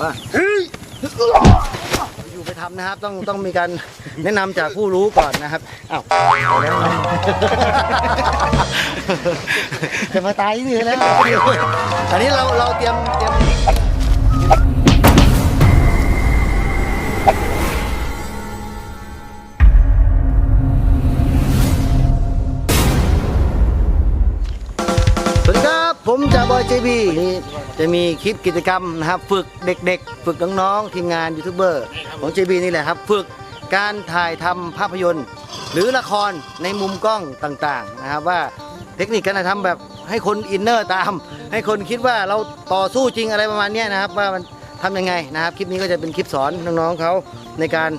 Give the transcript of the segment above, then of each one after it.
ว่าอยู่ไปทำนะครับ ต้องต้องมีการแนะนำจากผู้รู้ก่อนนะครับอ้าวเอาแล้วจะมาตายที่นี่แล้วอันนี้เราเราเตรียมเตรียมสวัสดีครับ ผมจ่าบอยเจบีนี่ จะมีคลิปกิจกรรมนะครับฝึกเด็กๆ ฝึกน้องๆทีมงานยูทูบเบอร์ของ JB นี่แหละครับ ฝึกการถ่ายทำภาพยนตร์ หรือละครในมุมกล้องต่างๆนะครับว่าเทคนิคการถ่ายทำแบบให้คนอินเนอร์ตาม ให้คนคิดว่าเราต่อสู้จริงอะไรประมาณเนี้ยนะครับ ว่ามันทำยังไงนะครับ คลิปนี้ก็จะเป็นคลิปสอนน้องๆเขาในการ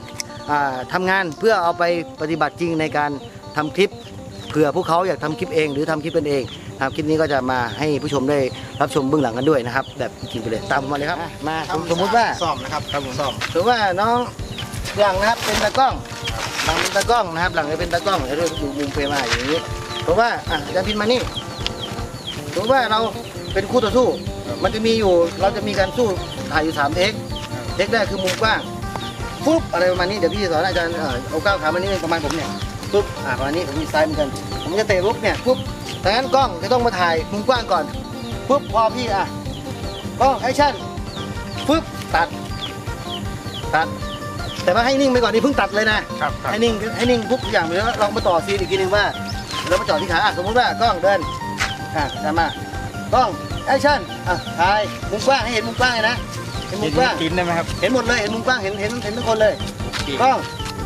อ่าทำงานเพื่อเอาไปปฏิบัติจริงในการทำคลิป เผื่อพวกเขาอยากทำคลิปเองหรือทำคลิปเป็นเองนะ ครับคลิปนี้ก็จะมาให้ผู้ชมได้รับชมเบื้องหลังกันด้วยนะครับ แบบจริงไปเลยตามผมมาเลยครับ มาสมมติว่าซ่อมนะครับครับผมซ่อมสมมติว่าน้องหลังนะครับเป็นตากล้องหลังเป็นตากล้องนะครับ หลังจะเป็นตากล้องเดี๋ยวดูดูมุมเฟรมมาอย่างนี้เพราะว่าอะอาจารย์พินมานี่สมมติว่าเราเป็นคู่ต่อสู้ มันจะมีอยู่เราจะมีการสู้ถ่ายอยู่สามเทคเทคแรกคือมุมกว้างปุ๊บอะไรประมาณนี้เดี๋ยวพี่จะสอนอาจารย์เอ่อเอาก้าวขามานี่ประมาณผมเนี่ย ปุ๊บอะประมาณนี้ผมมีซ้ายเหมือนกัน ผมจะเตะลุกเนี่ยปุ๊บดังนั้นกล้องจะต้องมาถ่ายมุมกว้างก่อนปุ๊บพอพี่อะกล้องแอคชั่นปุ๊บตัด ตัด แต่ว่าให้นิ่งไปก่อนนี่เพิ่งตัดเลยนะครับครับ ให้นิ่งให้นิ่งปุ๊บทุกอย่างไปแล้วเรามาต่อซีนอีกทีนึงว่าเรามาต่อที่ขาอะสมมติว่ากล้องเดินอะจะมากล้องแอคชั่นอะถ่ายมุมกว้างให้เห็นมุมกว้างเลยนะเห็นมุมกว้าง กินได้ไหมครับ เห็นหมดเลย เห็นมุมกว้าง เห็น เห็น เห็นทุกคนเลย กล้อง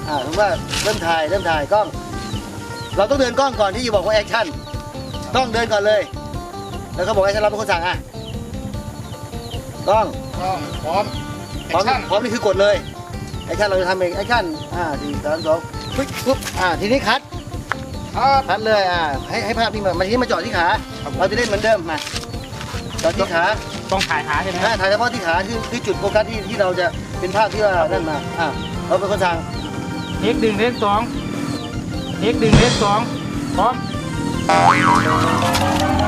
อ่าสมมติว่าเริ่มถ่ายเริ่มถ่ายกล้อง เราต้องเดินกล้องก่อนที่จะบอกว่าแอคชั่นต้องเดินก่อนเลย แล้วก็บอกแอคชั่นเราเป็นคนสั่งอะกล้องก็พร้อมพร้อมพร้อมนี่คือกดเลยแอคชั่นเราจะทำเองแอคชั่นอ่าสี่สามสองปึ๊บปึ๊บอ่าทีนี้คัดครับคัดเลยอ่าให้ให้ภาพนิ่งมามาทีนี้มาเจาะที่ขาเราจะเล่นเหมือนเดิมมาเจาะที่ขาต้องถ่ายหาใช่ไหมถ้าถ่ายเฉพาะที่ขาคือคือจุดโฟกัสที่ที่เราจะเป็นภาพที่ว่านั่นมาอ่าเราเป็นคนสั่ง เทคหนึ่งเทคสองเทคหนึ่งเทคสองพร้อม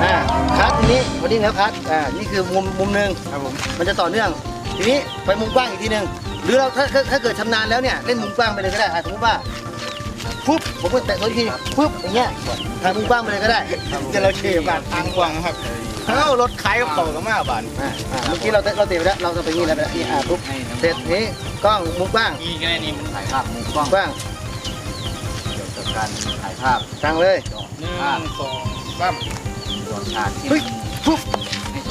อ่าคัดทีนี้พอดีแล้วคัดอ่านี่คือมุมมุมหนึ่งครับผมมันจะต่อเนื่อง ทีนี้ไปมุมกว้างอีกทีหนึ่งหรือเราถ้าถ้าถ้าเกิดชำนาญแล้วเนี่ยเล่นมุมกว้างไปเลยก็ได้อะสมมติว่าปุ๊บผมก็แตะตัวทีปุ๊บอย่างเงี้ยถ่ายมุมกว้างไปเลยก็ได้จะเราเชียร์บาททางกว้างครับ เอ้ารถขายกับเขาก็มาบานอ่าอ่าเมื่อกี้เราเตะเราเตะไปแล้วเราจะไปนี่แล้วไปแล้วนี่อ่าปุ๊บเสร็จนี้กล้องมุมกว้างนี่ก็ได้นี่มันถ่ายภาพมุมกมุว้างมกว้างเกี่ยวกับการถ่ายภาพสั่งเลยหนึ่งสองสามส่วนฉากที่เฮ้ยปุ๊บ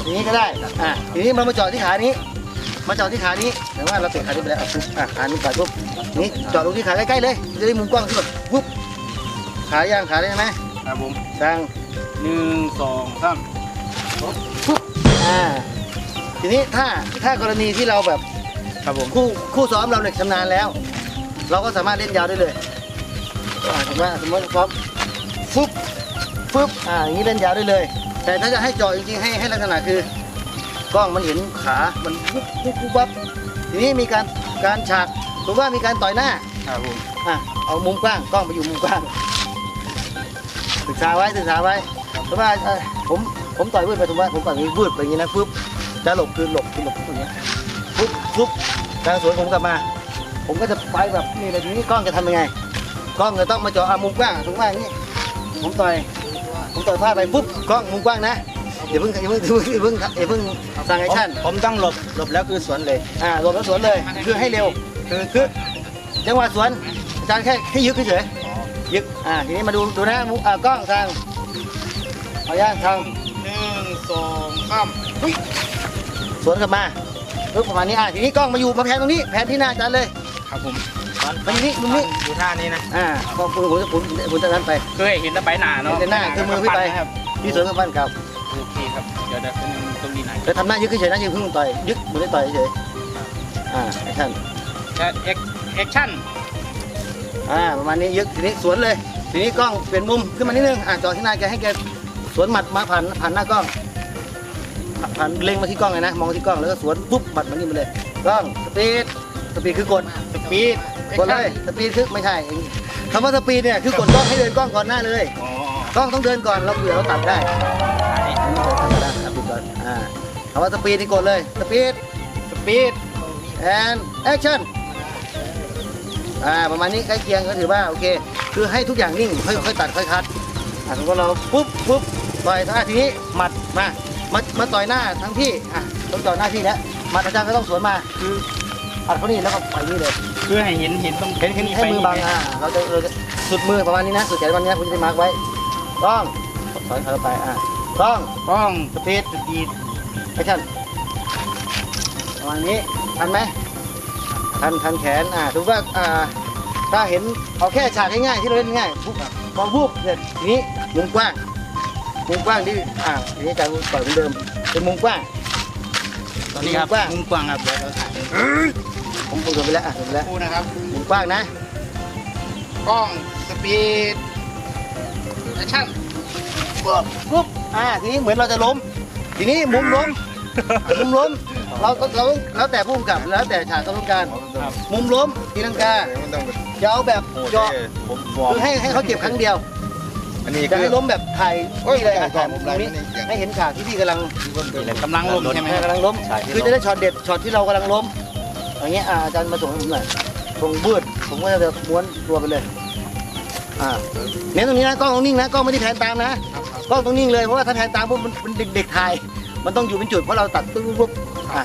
อย่างนี้ก็ได้อ่าทีนี้เรามาเจาะที่ขานี้ มาเจาะที่ขานี้แต่ว่าเราเตะขานี้ไปแล้วอะปุ๊บอะขานี้ก่อนปุ๊บนี่เจาะลงที่ขาใกล้ๆเลยจะได้มุมกว้างที่แบบปุ๊บขาย่างขาได้ไหมครับผมสั่งหนึ่งสองสามปุ๊บ อ่าทีนี้ถ้าถ้ากรณีที่เราแบบครับผมคู่คู่ซ้อมเราเนี่ยชำนาญแล้ว เราก็สามารถเล่นยาวได้เลยอ่าสมมติว่าสมมติพร้อมฟึบฟึบอ่าอย่างนี้เล่นยาวได้เลย แต่ถ้าจะให้เจาะจริงๆให้ให้ลักษณะคือกล้องมันเห็นขา มันปุ๊บปุ๊บปุ๊บปั๊บทีนี้มีการการฉากสมมติว่ามีการต่อยหน้าครับผมอะเอามุมกว้างกล้องไปอยู่มุมกว้างศึกษาไว้ศึกษาไว้เพราะว่าเอ่อผม ผมต่อยวืดไปถูกไหมผมต่อยอย่างนี้วืดไปอย่างนี้นะปุ๊บจะหลบคือหลบคือหลบอย่างเงี้ยปุ๊บปุ๊บทางสวนผมกลับมา ผมก็จะไปแบบนี่เลยทีนี้กล้องจะทำยังไง กล้องจะต้องมาเจาะอะมุมกว้างถูกไหมอย่างนี้ผมต่อยผมต่อยพลาดไปปุ๊บกล้องมุมกว้างนะอย่าเพิ่งอย่าเพิ่งอย่าเพิ่งอย่าเพิ่งสั่งแอคชั่นผมต้องหลบหลบแล้วคือสวนเลยอ่าหลบแล้วสวนเลยคือให้เร็วคือคือจังหวะสวนอาจารย์แค่แค่ยึกเฉยๆยึกอ่าทีนี้มาดูดูนะมุอ่ากล้องทางเอาย่างทางหนึ่ง สองสามสวนกลับมาปึ๊บประมาณนี้อ่าทีนี้กล้องมาอยู่มาแพนตรงนี้แพนที่หน้าอาจารย์เลยครับผมมาอยู่นี่มุมนี้ดูท่านี้นะอ่าก็ผมผมจะผมผมจะนั้นไป เคยเห็นแต่ใบหนาเนาะเห็นแต่หน้าคือมือพี่ไปครับที่สวนกับบ้านเก่าโอเคครับเดี๋ยวเดี๋ยวเป็นตรงนี้ไหนอยแล้วทำหน้ายึกเฉยๆนะยึกเพิ่งต่อยยึกมือได้ต่อยเฉยๆอ่าแอคชั่นจะแอคแอคชั่นอ่าประมาณนี้ยึกทีนี้สวนเลย ทีนี้กล้องเปลี่ยนมุมขึ้นมานิดนึงอ่าจอที่หน้าแกให้แกสวนหมัดมาผ่านผ่านหน้ากล้อง ผ่านเล็งมาที่กล้องเลยนะ มองที่กล้องแล้วก็สวนปุ๊บบัดมันนี่มาเลยกล้องสปีดสปีดคือกดสปีดกดเลยสปีดคือไม่ใช่คำว่าสปีดเนี่ยคือกดกล้องให้เดินกล้องก่อนหน้าเลยกล้องต้องเดินก่อนเราเผื่อเราตัดได้นนี้เราธรรมดาครับปิดก่อนคำว่าสปีดที่กดเลยสปีดสปีด and action อ่าประมาณนี้ใกล้เคียงก็ถือว่าโอเค คือให้ทุกอย่างนิ่งค่อยค่อยตัดค่อยคัดอะสมมติว่าเราปุ๊บปุ๊บต่อยท่าทีนี้หมัดมา มามาต่อยหน้าทั้งพี่อะต้องต่อยหน้าพี่แล้วหมัดอาจารย์ก็ต้องสวนมาคืออัดเขานี่แล้วก็ต่อยนี่เลยเพื่อให้เห็นเห็นตรงเห็นเห็นให้มือบังอะเราจะเราจะสุดมือประมาณนี้นะสุดแขนประมาณนี้นะคุณจะมาร์กไว้ต้องถอยเข้าไปอะต้องป้องสปีดสปีดแอคชั่นประมาณนี้ทันไหมทันทันแขนอ่าถือว่าอ่าถ้าเห็นเอาแค่ฉากง่ายๆที่เราเล่นง่ายปุ๊บพอปุ๊บเสร็จทีนี้มุมกว้าง มุมกว้างที่อ่าทีนี้จารย์ปล่อยเหมือนเดิม เป็นมุมกว้างตอนนี้ครับมุมกว้างมุมกว้างครับเดี๋ยวเราถ่ายผมพูไปแล้วอะพูดไปแล้วคู่นะครับมุมกว้างนะกล้องสปีดแอคชั่นปุ๊บปุ๊บอ่าทีนี้เหมือนเราจะล้ม ทีนี้มุมล้มมุมล้มเราเราแล้วแต่ผู้กำกับแล้วแต่ฉากต้องการ มุมล้มตีลังกาจะเอาแบบเจาะคือให้ให้เขาเจ็บครั้งเดียว อันนี้จะคืให้อล้มแบบไทยโอ้ยนี่เลยไก่อะก่ถ่าอยนมุมผมนี้ไล่มันนี่ให้เห็นฉากที่พี่กำลังกำลังลมใช่ไหมกำลังล้ม คือจะได้ช็อตเด็ดช็อตที่เรากำลังล้มอย่างเงี้ยอะอาจารย์มาส่งให้ผมหน่อยตรงบืดผมก็จะม้วนตัวไปเลย อ่าเน้นตรงนี้นะกล้องต้องนิ่งนะกล้องไม่ได้แผนตามนะกล้องต้องนิ่งเลยเพราะว่าถ้าแผนตามปุ๊บมันเป็นเด็กๆถ่าย มันต้องอยู่เป็นจุดเพราะเราตัดปุ๊บปุ๊บปุ๊บอะ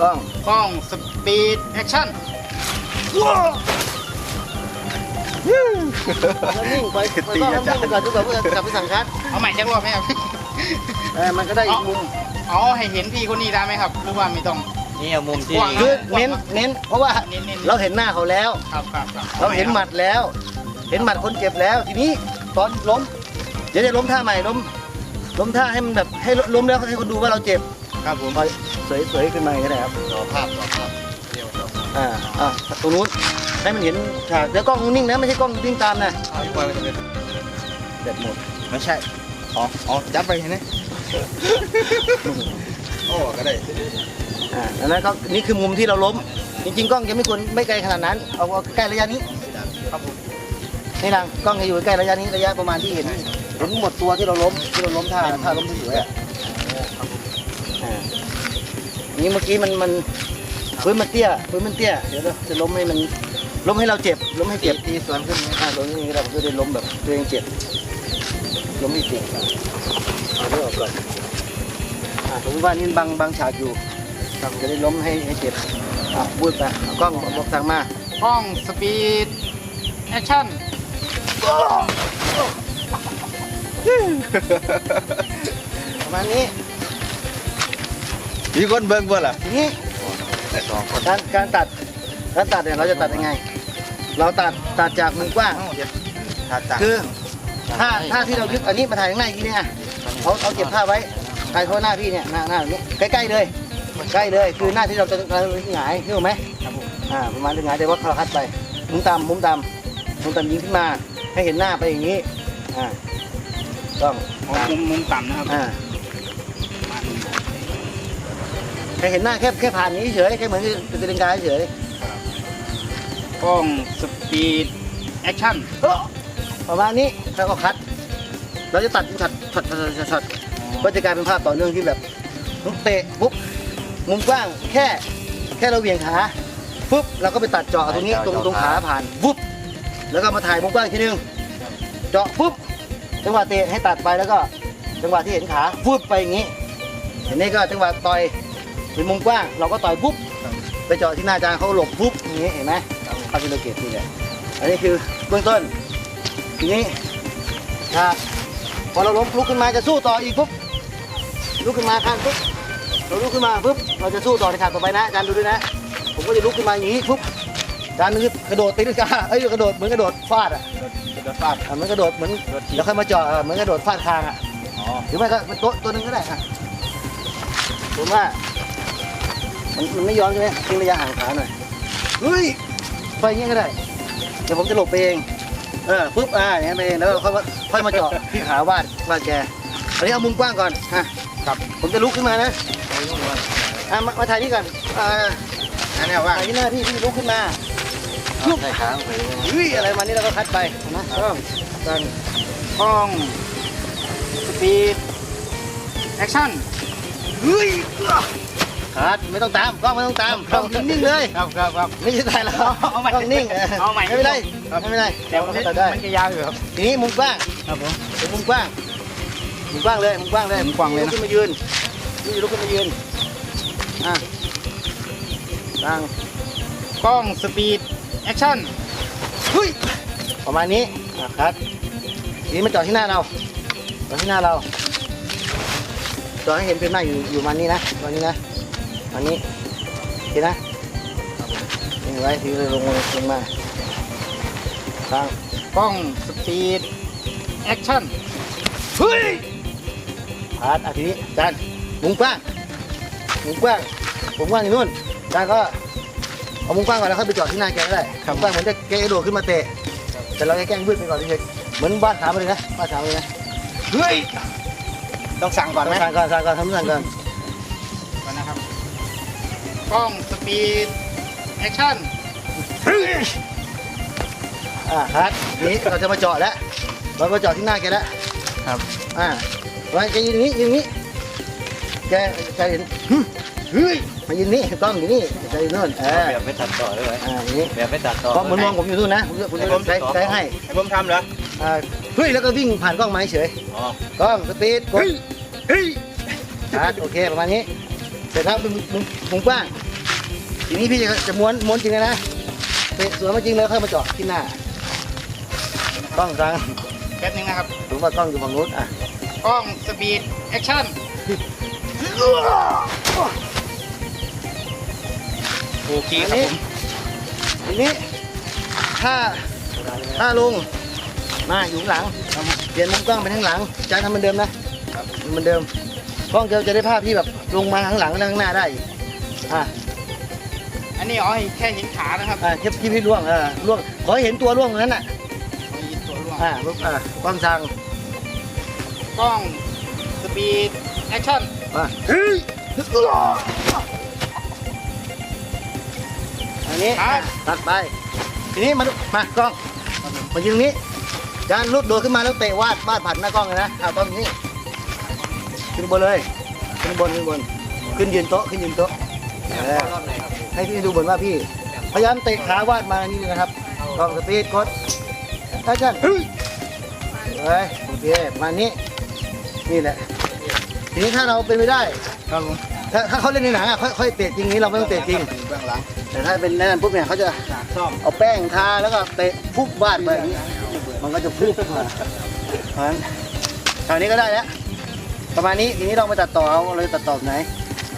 กล้อง กล้องสปีดแอคชั่น แล้วนิ่งไปกล้องต้องนิ่งไปก่อนทุกคนเพื่อกลับไปสั่งคัดเอาใหม่จักรอบไหมครับเออมันก็ได้อีกมุมเอให้เห็นพี่คนนี้ได้ไหมครับ หรือว่าไม่ต้อง นี่เอามุมที่ คือเน้นเน้นเพราะว่าเน้นเน้น เราเห็นหน้าเขาแล้ว ครับครับครับเราเห็นหมัดแล้ว เห็นหมัดคนเจ็บแล้ว ทีนี้ตอนล้มเดี๋ยวจะล้มท่าใหม่ล้มล้มท่าให้มันแบบให้ล้มแล้วให้คนดูว่าเราเจ็บครับผมพอสวยสวยขึ้นมาอย่างนี้ก็ได้ครับ ต่อภาพต่อภาพเดียวต่ออ่าอ่าตรงนู้น ให้มันเห็นฉากเดี๋ยวกล้องนิ่งนะไม่ใช่กล้องวิ่งตามนะภาพปล่อยมันจะเป็นแบตหมดไม่ใช่อ๋ออ๋อจับไปเห็นไหมโอ้ก็ได้อ่าอันนั้นก็นี่คือมุมที่เราล้ม จริงๆกล้องจะไม่ควรไม่ไกลขนาดนั้นเอาเอาใกล้ระยะนี้ครับผมนี่ลังกล้องจะอยู่ใกล้ระยะนี้ระยะประมาณที่เห็นเห็นหมดตัวที่เราล้มที่เราล้มท่าท่าล้มสวยๆอะอ่านี่เมื่อกี้มันมันพื้นมันเตี้ยพื้นมันเตี้ยเดี๋ยวเราจะล้มให้มัน ล้มให้เราเจ็บ ล้มให้เจ็บตีสวนขึ้นอ่าล้มอย่างนี้ก็ได้ผมจะได้ล้มแบบตัวเองเจ็บ ล้มให้เจ็บเอาเรื่องออกก่อนอ่าสมมติว่านี่บางบางฉากอยู่เราจะได้ล้มให้ให้เจ็บอะพูดไปเอากล้องบอกสั่งมากล้องสปีดแอคชั่นประมาณนี้มีคนเบิ่งบ่ล่ะทีนี้แต่สองคนการการตัด การตัดเนี่ยเราจะตัดยังไง เราตัดตัดจากมุมกว้าง ถ้าตัดคือถ้าถ้าที่เรายึดอันนี้มาถ่ายข้างหน้าอีกทีเนี่ยเขาเขาเก็บภาพไว้ถ่ายเพราะหน้าพี่เนี่ยหน้าหน้าแบบนี้ใกล้ๆเลยใกล้เลยคือหน้าที่เราจะเราหงายนึกออกไหมอ่าประมาณจะหงายแต่ว่าเราคัดไปมุมต่ำมุมต่ำมุมต่ำยิงขึ้นมาให้เห็นหน้าไปอย่างนี้อ่าต้องอ๋อมุมมุมต่ำนะครับอ่าให้เห็นหน้าแค่แค่ผ่านนี้เฉยแค่เหมือนเป็นตีลังกาเฉย กล้องสปีดแอคชั่นประมาณนี้แล้วก็คัดเราจะตัดช็อตช็อตช็อตช็อตช็อตก็จะกลายเป็นภาพต่อเนื่องที่แบบเตะปุ๊บมุมกว้างแค่แค่เราเหวี่ยงขาปุ๊บเราก็ไปตัดเจาะตรงนี้ตรงตรงขาผ่านปุ๊บแล้วก็มาถ่ายมุมกว้างทีนึงเจาะปุ๊บจังหวะเตะให้ตัดไปแล้วก็จังหวะที่เห็นขาปุ๊บไปอย่างนี้อันนี้ก็จังหวะต่อยเป็นมุมกว้าง เราก็ต่อยปุ๊บไปเจาะที่หน้าจานเขาหลบปุ๊บอย่างนี้เห็นไหมเขาจะเราเกตนี่แหละอันนี้คือเบื้องต้น ทีนี้ถ้าพอเราล้มลุกขึ้นมาจะสู้ต่ออีกปุ๊บลุกขึ้นมาข้างปุ๊บเราลุกขึ้นมาปุ๊บเราจะสู้ต่อในฉากต่อไปนะอาจารย์ดูด้วยนะ ผมก็จะลุกขึ้นมาอย่างนี้ปุ๊บอาจารย์นึกกระโดดตีลังกาเอ้ยกระโดดเหมือนกระโดดฟาดอะจะฟาดอะเหมือนกระโดดเหมือนแล้วค่อยมาเจาะอะเหมือนกระโดดฟาดคางอะอ๋อหรือไม่ก็เป็นโต๊ะตัวหนึงก็ได้อะผมว่ามันมันไม่ย้อนใช่ไหมทิ้งระยะห่างขาหน่อยเฮ้ย ไปอย่างงี้ก็ได้ เดี๋ยวผมจะหลบไปเอง เออปุ๊บอ่าอย่างนี้นไปเองแล้วก็ค่อยมาค่อยมาเจาะที่ขาวาดวาดแกอันนี้เอามุมกว้างก่อนฮะครับผมจะลุกขึ้นมานะอะมามาถ่ายนี่ก่อนอ่าอันนี้ว่าถ่ายที่หน้าพี่พี่ลุกขึ้นมาใช่ค้างไปเฮ้ยอะไรมานี่เราก็คัดไปนะต้องตั้งกล้องสปีดแอคชั่นเฮ้ย ครับไม่ต้องตามกล้องไม่ต้องตามกล้องนิ่งๆเลยครับครับครับไม่ใช่ถ่ายแล้วเอาใหม่กล้องนิ่งเอาใหม่ไม่เป็นไรครับไม่เป็นไรเดี๋ยวเรามันตัดได้จะยาวอยู่ครับทีนี้มุมกว้างครับผมเป็นมุมกว้างมุมกว้างเลยมุมกว้างเลยมุมกว้างเลยนะลุกขึ้นมายืนนี่ลุกขึ้นมายืนอะตั้งกล้องสปีดแอคชั่นเฮ้ยประมาณนี้อะครับทีนี้มาจอดที่หน้าเราจอดที่หน้าเราจอดให้เห็นเป็นหน้าอยู่อยู่ประมาณนี้นะประมาณนี้นะ ประมาณนี้โอเคนะนี่ไว้ทีเลยลงมาลงมาตั้งกล้องสปีดแอคชั่นเฮ้ยพาดอะทีนี้จานมุมกว้างมุมกว้างผมกว้างอยู่นู่นจานก็เอามุมกว้างก่อนแล้วค่อยไปจอดที่หน้าแกก็ได้มุมกว้างเหมือนจะแกกระโดดขึ้นมาเตะแต่เราแค่แกล้งวืดไปก่อนเฉยๆเหมือนบ้านขาไปเลยนะบ้านขาไปเลยนะเฮ้ยต้องสั่งก่อนไหมสั่งก่อนสั่งก่อนทำสั่งก่อน ล้องสปีดแอคชั่นอ่าครับทีนี้เราจะมาจอดแล้วเราก็จอดที่หน้าแกแล้วครับอ่าไว้แกยืนอย่างนี้ยืนอย่างนี้แกแกเห็นหึเฮ้ยมายืนนี่กล้องอยู่นี่แกอยู่นู่นเออแบบไม่ตัดต่อเลยอ่าอย่างนี้แบบไม่ตัดต่อก็เหมือนมองผมอยู่นู่นนะผมจะผมจะใช้ใช้ให้ให้ผมทำเหรออ่าเฮ้ยแล้วก็วิ่งผ่านกล้องไม้เฉยอ๋อกล้องสปีดกดเฮ้ยครับโอเคประมาณนี้เสร็จแล้วมุมมุมมุมกว้าง ทีนี้พี่จะจะม้วนม้วนจริงเลยนะเตะสวนมาจริงเลยค่อยมาจอดที่หน้ากล้องกลางแป๊บนึงนะครับผมว่ากล้องอยู่ฝั่งนู้นอะกล้องสปีดแอคชั่นโอเคครับผมทีนี้ถ้าถ้าลงมาอยู่ข้างหลังเปลี่ยนมุมกล้องไปข้างหลังจานทำเหมือนเดิมนะเหมือนเดิมกล้องจะจะได้ภาพที่แบบลงมาข้างหลังและข้างหน้าได้อีกอะ อันนี้เอาให้แค่เห็นขานะครับอะที่ที่พี่ล่วงเออล่วงขอให้เห็นตัวล่วงตรงนั้นน่ะเอาให้เห็นตัวร่วงอะปุ๊บอะกล้องสั่งกล้องสปีดแอคชั่นมาเฮ้ยอันนี้อะตัดไปทีนี้มาดูมากล้องมายืนตรงนี้จานลุดโดดขึ้นมาแล้วเตะวาดวาดผ่านหน้ากล้องเลยนะเอากล้องนี้ขึ้นบนเลย ขึ้นบนขึ้นบน ขึ้นยืนโต๊ะขึ้นยืนโต๊ะเออ ให้พี่ดูบนว่าพี่ พยายามเตะขาวาดมานี่นะครับลองสปีดกดแอคชั่นเฮ้ยเฮ้ยโอเคมานี้นี่แหละทีนี้ถ้าเราเป็นไม่ได้ครับผมถ้าถ้าเขาเล่นในหนังอะค่อยค่อยเตะจริงนี้เราไม่ต้องเตะจริงเบื้องหลังแต่ถ้าเป็นนั่นปุ๊บเนี่ยเขาจะซ่อมเอาแป้งทาแล้วก็เตะฟุบวาดไปอย่างนี้มันก็จะฟุบมาเพราะฉะนั้นคราวนี้ก็ได้แล้วประมาณนี้ทีนี้เรามาตัดต่อเอาเลยตัดต่อไหน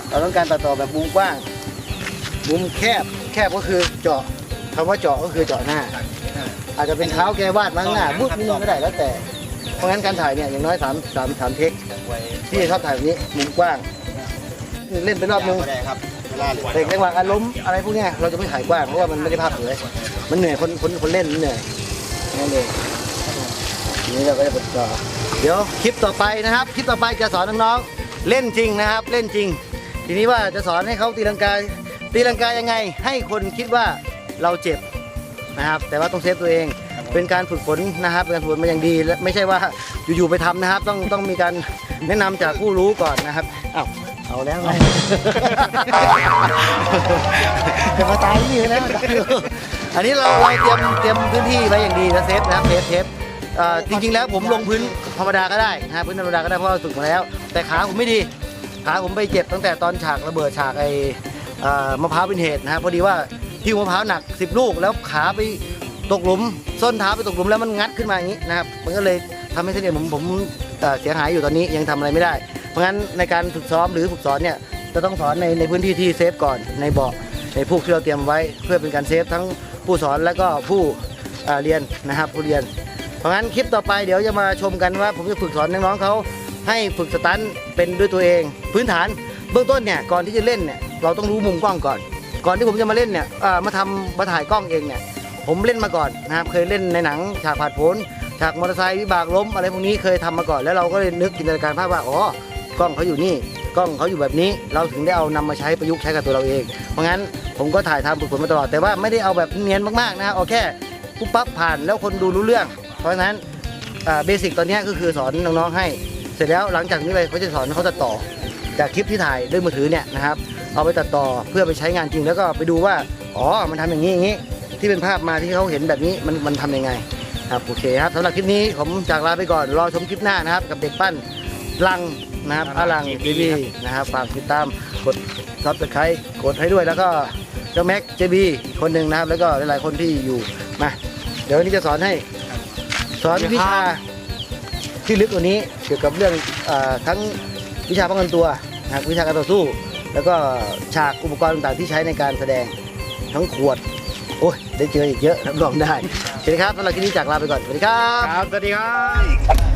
เราต้องการตัดต่อแบบมุมกว้าง มุมแคบแคบก็คือเจาะคำว่าเจาะก็คือเจาะหน้า อาจจะเป็นเท้าแกวาดมาข้างหน้าบุ๊บนิดนึงก็ได้แล้วแต่ เพราะงั้นการถ่ายเนี่ยอย่างน้อยสามสามสามเทคที่ชอบถ่ายแบบนี้มุมกว้าง เล่นไปรอบนึงก็ได้ครับเวลาเหลือเด็กจังหวะอารมณ์อะไรพวกเนี้ยเราจะไม่ถ่ายกว้างเพราะว่ามันไม่ได้ภาพสวยมันเหนื่อยคนคนคนเล่นมันเหนื่อยนั่นเองทีนี้เราก็จะปลดต่อเดี๋ยวคลิปต่อไปนะครับ คลิปต่อไปจะสอนน้องๆเล่นจริงนะครับ เล่นจริง ทีนี้ว่าจะสอนให้เขาตีลังกา ตีลังกายังไงให้คนคิดว่าเราเจ็บนะครับ แต่ว่าต้องเซฟตัวเอง เป็นการฝึกฝนนะครับเป็นการฝึกฝนมาอย่างดีและไม่ใช่ว่าอยู่ๆไปทำนะครับ ต้องต้องมีการแนะนำจากผู้รู้ก่อนนะครับอ้าวเอาแล้วไง จะมาตายนี่เลยนะอันนี้เราเราเตรียมเตรียมพื้นที่ไว้อย่างดีนะเซฟนะครับเซฟเซฟเอ่อจริงๆแล้วผมลงพื้นธรรมดาก็ได้นะฮะพื้นธรรมดาก็ได้เพราะว่าฝึกมาแล้ว แต่ขาผมไม่ดี ขาผมไปเจ็บตั้งแต่ตอนฉากระเบิดฉากไอ้เอ่อมะพร้าวเป็นเหตุนะฮะพอดีว่าหิ้วมะพร้าวหนัก 10 ลูก แล้วขาไปตกหลุมส้นเท้าไปตกหลุมแล้วมันงัดขึ้นมาอย่างนี้นะครับมันก็เลยทำให้เส้นเอ็นผมผมเอ่อเสียหายอยู่ตอนนี้ยังทำอะไรไม่ได้ เพราะงั้นในการฝึกซ้อมหรือฝึกสอนเนี่ยจะต้องสอนในในพื้นที่ที่เซฟก่อนในเบาะในพวกที่เราเตรียมไว้เพื่อเป็นการเซฟทั้งผู้สอนและก็ผู้เอ่อเรียนนะครับผู้เรียน เพราะงั้นคลิปต่อไปเดี๋ยวจะมาชมกันว่า ผมจะฝึกสอนน้องๆเขาให้ฝึกสตันท์เป็นด้วยตัวเอง พื้นฐานเบื้องต้นเนี่ยก่อนที่จะเล่นเนี่ย เราต้องรู้มุมกล้องก่อน ก่อนที่ผมจะมาเล่นเนี่ยมาทำมาถ่ายกล้องเองเนี่ย ผมเล่นมาก่อนนะครับเคยเล่นในหนังฉากผาดโผนฉากมอเตอร์ไซค์วิบากล้มอะไรพวกนี้เคยทำมาก่อนแล้วเราก็เลยนึกจินตนาการภาพว่าอ๋อกล้องเขาอยู่นี่กล้องเขาอยู่แบบนี้ เราถึงได้เอานำมาใช้ประยุกต์ใช้กับตัวเราเอง เพราะงั้นผมก็ถ่ายทำฝึกฝนมาตลอดแต่ว่าไม่ได้เอาแบบเนียนมากๆนะเอาแค่ปุ๊บปั๊บผ่านแล้วคนดูรู้เรื่อง เพราะฉะนั้นเบสิกตอนนี้ก็คือสอนน้องๆให้ เสร็จแล้วหลังจากนี้ไปเขาจะสอนเขาจะต่อ จากคลิปที่ถ่ายด้วยมือถือเนี่ยนะครับ เอาไปตัดต่อเพื่อไปใช้งานจริงแล้วก็ไปดูว่าอ๋อมันทำอย่างนี้อย่างนี้ ที่เป็นภาพมาที่เขาเห็นแบบนี้มันมันทำยังไงครับโอเคครับสำหรับคลิปนี้ผมจากลาไปก่อนรอชมคลิปหน้านะครับ กับเด็กปั้นลังนะครับอาลังทีวีนะครับฝากติดตามกดซับสไครต์กดให้ด้วยแล้วก็เจ้าแม็กเจบีคนหนึ่งนะครับ แล้วก็หลายๆคนที่อยู่มาเดี๋ยววันนี้จะสอนให้ สอนวิชาที่ลึกกว่านี้เกี่ยวกับเรื่องเออทั้งวิชาป้องกันตัวนะครับวิชาการต่อสู้ แล้วก็ฉากอุปกรณ์ต่างๆที่ใช้ในการแสดงทั้งขวด โอ้ยได้เจออีกเยอะรับรองได้สวัสดีครับสำหรับคลิปนี้จากลาไปก่อนสวัสดีครับ ครับ สวัสดีครับ